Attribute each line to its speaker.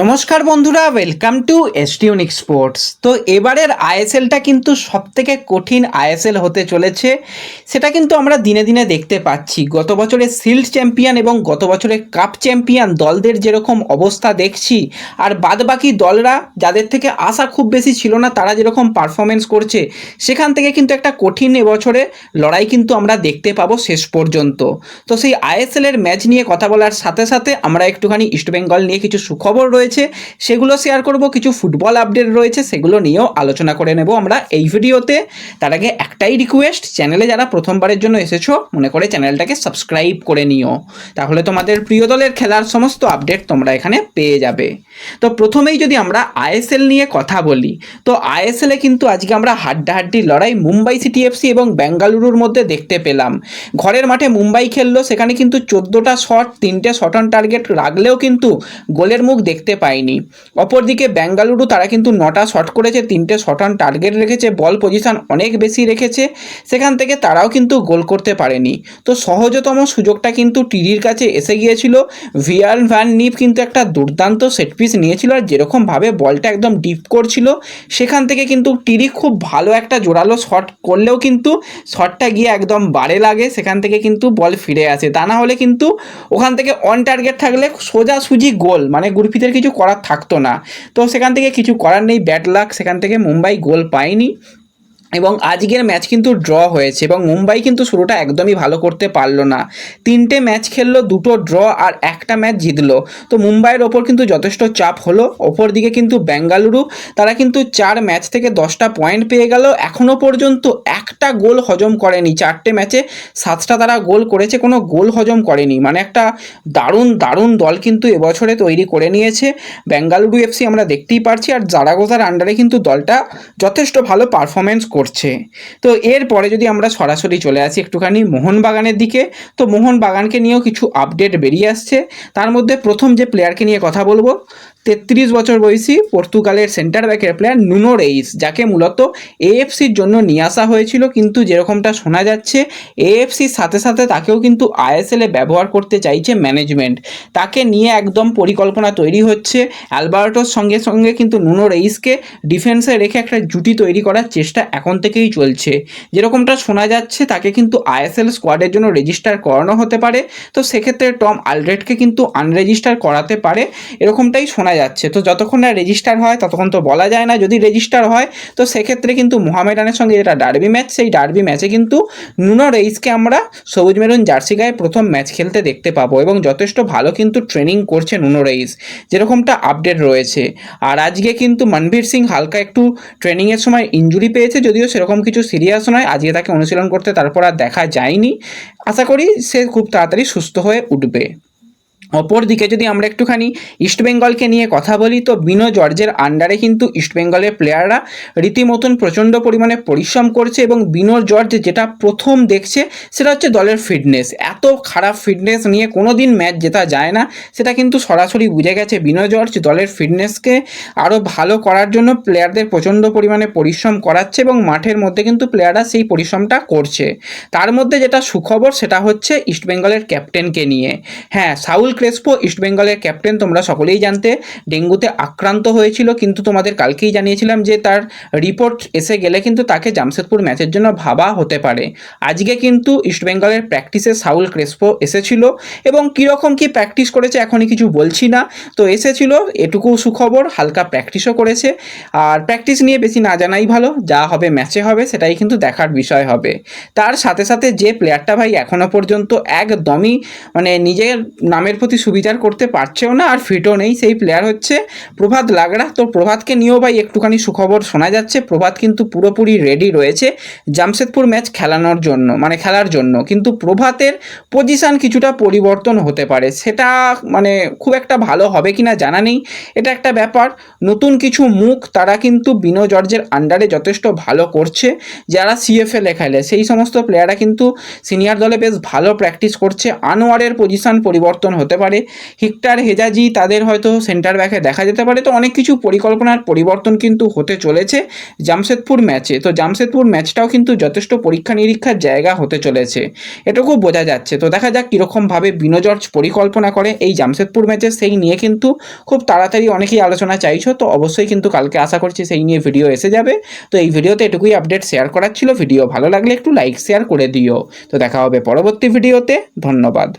Speaker 1: নমস্কার বন্ধুরা welcome to এসটিউনিক sports তো এবারের আইএসএলটা কিন্তু সবথেকে কঠিন আইএসএল হতে চলেছে, সেটা কিন্তু আমরা দিনে দিনে দেখতে পাচ্ছি। গত বছরের শিল্ড চ্যাম্পিয়ন এবং গত বছরের কাপ চ্যাম্পিয়ন দলদের যেরকম অবস্থা দেখছি, আর বাদবাকি দলরা যাদের থেকে আশা খুব বেশি ছিল না, তারা যেরকম পারফরমেন্স করছে, সেখান থেকে কিন্তু একটা কঠিন এবছরে লড়াই কিন্তু আমরা দেখতে পাবো শেষ পর্যন্ত। তো সেই আইএসএলের ম্যাচ নিয়ে কথা বলার সাথে সাথে আমরা একটুখানি ইস্টবেঙ্গল নিয়ে কিছু সুখবর রয়েছে সেগুলো শেয়ার করব, কিছু ফুটবল আপডেট রয়েছে, সেগুলো নিয়েও আলোচনা করে নেব আমরা এই ভিডিওতে। তার আগে একটাই রিকোয়েস্ট চ্যানেলে যারা প্রথমবারের জন্য এসেছ, মনে করে চ্যানেলটাকে সাবস্ক্রাইব করে নিও। তাহলে তোমাদের প্রিয় দলের খেলার সমস্ত আপডেট তোমরা এখানে পেয়ে যাবে। তো প্রথমেই যদি আমরা আইএসএল নিয়ে কথা বলি, তো আইএসএলে কিন্তু আজকে আমরা হাড্ডাহাড্ডি লড়াই মুম্বাই সিটি এফসি এবং বেঙ্গালুরুর মধ্যে দেখতে পেলাম। ঘরের মাঠে মুম্বাই খেললো, সেখানে কিন্তু চোদ্দোটা শট তিনটে শট অন টার্গেট রাখলেও কিন্তু গোলের মুখ দেখতে পাইনি। অপরদিকে বেঙ্গালুরু তারা কিন্তু নটা শট করেছে, তিনটে শট অন টার্গেট রেখেছে বল পজিশন অনেক বেশি রেখেছে, সেখান থেকে তারাও কিন্তু গোল করতে পারেনি। তো সহজতম সুযোগটা কিন্তু টিরির কাছে এসে গিয়েছিল। ভিয়াল ভ্যান নিপ কিন্তু একটা দুর্দান্ত সেট পিস নিয়েছিল আর যেরকমভাবে বলটা একদম ডিপ করছিল, সেখান থেকে কিন্তু টিরি খুব ভালো একটা জোরালো শট করলেও কিন্তু শটটা গিয়ে একদম বারে লাগে, সেখান থেকে কিন্তু বল ফিরে আসে। তা না হলে কিন্তু ওখান থেকে অন টার্গেট থাকলে সোজাসুজি গোল মানে গুরফিতের কিছু করার থাকতো না। তো সেখান থেকে কিছু করার নেই ব্যাড লাক সেখান থেকে মুম্বাই গোল পায়নি এবং আজকের ম্যাচ কিন্তু ড্র হয়েছে এবং মুম্বাই কিন্তু শুরুটা একদমই ভালো করতে পারল না। তিনটে ম্যাচ খেললো, দুটো ড্র আর একটা ম্যাচ জিতলো। তো মুম্বাইয়ের ওপর কিন্তু যথেষ্ট চাপ হলো। ওপর দিকে কিন্তু বেঙ্গালুরু, তারা কিন্তু চার ম্যাচ থেকে দশটা পয়েন্ট পেয়ে গেল। এখনও পর্যন্ত একটা গোল হজম করেনি। চারটে ম্যাচে সাতটা তারা গোল করেছে, কোনো গোল হজম করেনি। মানে একটা দারুণ দারুণ দল কিন্তু এবছরে তৈরি করে নিয়েছে। বেঙ্গালুরু এফসি আমরা দেখতেই পারছি। আর জারাগোজার আন্ডারে কিন্তু দলটা যথেষ্ট ভালো পারফরমেন্স করছে। তো এরপরে যদি আমরা সরাসরি চলে আসি একটুখানি মোহনবাগানের দিকে, তো মোহনবাগানকে নিয়েও কিছু আপডেট বেরিয়ে আসছে। তার মধ্যে প্রথম যে প্লেয়ারকে নিয়ে কথা বলব তেত্রিশ বছর বয়সী পর্তুগালের সেন্টার ব্যাকের প্লেয়ার নুনো রেইস, যাকে মূলত এএফসির জন্য নিয়ে আসা হয়েছিল। কিন্তু যেরকমটা শোনা যাচ্ছে এএফসির সাথে সাথে তাকেও কিন্তু আইএসএলে ব্যবহার করতে চাইছে ম্যানেজমেন্ট তাকে নিয়ে একদম পরিকল্পনা তৈরি হচ্ছে। অ্যালবার্টোর সঙ্গে সঙ্গে কিন্তু নুনো রেইসকে ডিফেন্সে রেখে একটা জুটি তৈরি করার চেষ্টা এখন থেকেই চলছে। যেরকমটা শোনা যাচ্ছে, তাকে কিন্তু আইএসএল স্কোয়াডের জন্য রেজিস্টার করানো হতে পারে। তো সেক্ষেত্রে টম আলড্রেটকে কিন্তু আনরেজিস্টার করাতে পারে। এরকমটাই শোনা যাচ্ছে। তো যতক্ষণ না রেজিস্টার হয়, ততক্ষণ তো বলা যায় না যদি রেজিস্টার হয়, তো সেক্ষেত্রে কিন্তু মোহামেডানের সঙ্গে যেটা ডার্বি ম্যাচ সেই ডার্বি ম্যাচে কিন্তু নুনো রেইসকে আমরা সবুজ মেরুন জার্সি গায়ে প্রথম ম্যাচ খেলতে দেখতে পাবো এবং যথেষ্ট ভালো কিন্তু ট্রেনিং করছে নুনো রেইস যেরকমটা আপডেট রয়েছে। আর আজকে কিন্তু মনবীর সিং হালকা একটু ট্রেনিংয়ের সময় ইঞ্জুরি পেয়েছে, যদিও সেরকম কিছু সিরিয়াস নয়। আজকে তাকে অনুশীলন করতে তারপর আর দেখা যায়নি। আশা করি সে খুব তাড়াতাড়ি সুস্থ হয়ে উঠবে। অপরদিকে যদি আমরা একটুখানি ইস্টবেঙ্গলকে নিয়ে কথা বলি, তো বিনো জর্জের আন্ডারে কিন্তু ইস্টবেঙ্গলের প্লেয়াররা রীতিমতন প্রচণ্ড পরিমাণে পরিশ্রম করছে এবং বিনো জর্জ যেটা প্রথম দেখছে সেটা হচ্ছে দলের ফিটনেস এত খারাপ ফিটনেস নিয়ে কোনো দিন ম্যাচ জেতা যায় না, সেটা কিন্তু সরাসরি বুঝে গেছে বিনো জর্জ দলের ফিটনেসকে আরও ভালো করার জন্য প্লেয়ারদের প্রচণ্ড পরিমাণে পরিশ্রম করাচ্ছে এবং মাঠের মধ্যে কিন্তু প্লেয়াররা সেই পরিশ্রমটা করছে। তার মধ্যে যেটা সুখবর সেটা হচ্ছে ইস্টবেঙ্গলের ক্যাপ্টেনকে নিয়ে। হ্যাঁ সাউল ক্রেসপো ইস্টবেঙ্গলের ক্যাপ্টেন তোমরা সকলেই জানতে। ডেঙ্গুতে আক্রান্ত হয়েছিল কিন্তু তোমাদের কালকেই জানিয়েছিলাম যে তার রিপোর্ট এসে গেলে কিন্তু তাকে জামশেদপুর ম্যাচের জন্য ভাবা হতে পারে। আজকে কিন্তু ইস্টবেঙ্গলের প্র্যাকটিসে সাউল ক্রেসপো এসেছিল এবং কীরকম কি প্র্যাকটিস করেছে এখনই কিছু বলছি না। তো এসেছিল, এটুকু সুখবর, হালকা প্র্যাকটিসও করেছে। আর প্র্যাকটিস নিয়ে বেশি না জানাই ভালো, যা হবে ম্যাচে হবে, সেটাই কিন্তু দেখার বিষয় হবে। তার সাথে সাথে যে প্লেয়ারটা ভাই এখনও পর্যন্ত একদমই মানে নিজের নামের প্রতি সুবিচার করতে পারছেও না আর ফিটও নেই। সেই প্লেয়ার হচ্ছে প্রভাত লাগড়া। তো প্রভাতকে নিয়েও ভাই একটুখানি সুখবর শোনা যাচ্ছে। প্রভাত কিন্তু পুরোপুরি রেডি রয়েছে জামশেদপুর ম্যাচ খেলানোর জন্য মানে খেলার জন্য। কিন্তু প্রভাতের পজিশান কিছুটা পরিবর্তন হতে পারে। সেটা মানে খুব একটা ভালো হবে কি না জানা নেই। এটা একটা ব্যাপার। নতুন কিছু মুখ তারা কিন্তু বিনো জর্জের আন্ডারে যথেষ্ট ভালো করছে। যারা সিএফএলে খেলে, সেই সমস্ত প্লেয়াররা কিন্তু সিনিয়র দলে বেশ ভালো প্র্যাকটিস করছে। আনোয়ারের পজিশান পরিবর্তন হতে হতে পারে। হিক্টার, হেজাজি তাদের হয়তো সেন্টার ব্যাকে দেখা যেতে পারে। তো অনেক কিছু পরিকল্পনার পরিবর্তন কিন্তু হতে চলেছে জামশেদপুর ম্যাচে তো জামশেদপুর ম্যাচটাও কিন্তু যথেষ্ট পরীক্ষা নিরীক্ষার জায়গা হতে চলেছে। এটুকু বোঝা যাচ্ছে। তো দেখা যাক কীরকমভাবে বিনোজর্জ পরিকল্পনা করে এই জামশেদপুর ম্যাচে সেই নিয়ে কিন্তু খুব তাড়াতাড়ি অনেকেই আলোচনা চাইছো। তো অবশ্যই কিন্তু কালকে আশা করছি সেই নিয়ে ভিডিও এসে যাবে। তো এই ভিডিওতে এটুকুই আপডেট শেয়ার করার ছিল। ভিডিও ভালো লাগলে একটু লাইক শেয়ার করে দিও। তো দেখা হবে পরবর্তী ভিডিওতে ধন্যবাদ।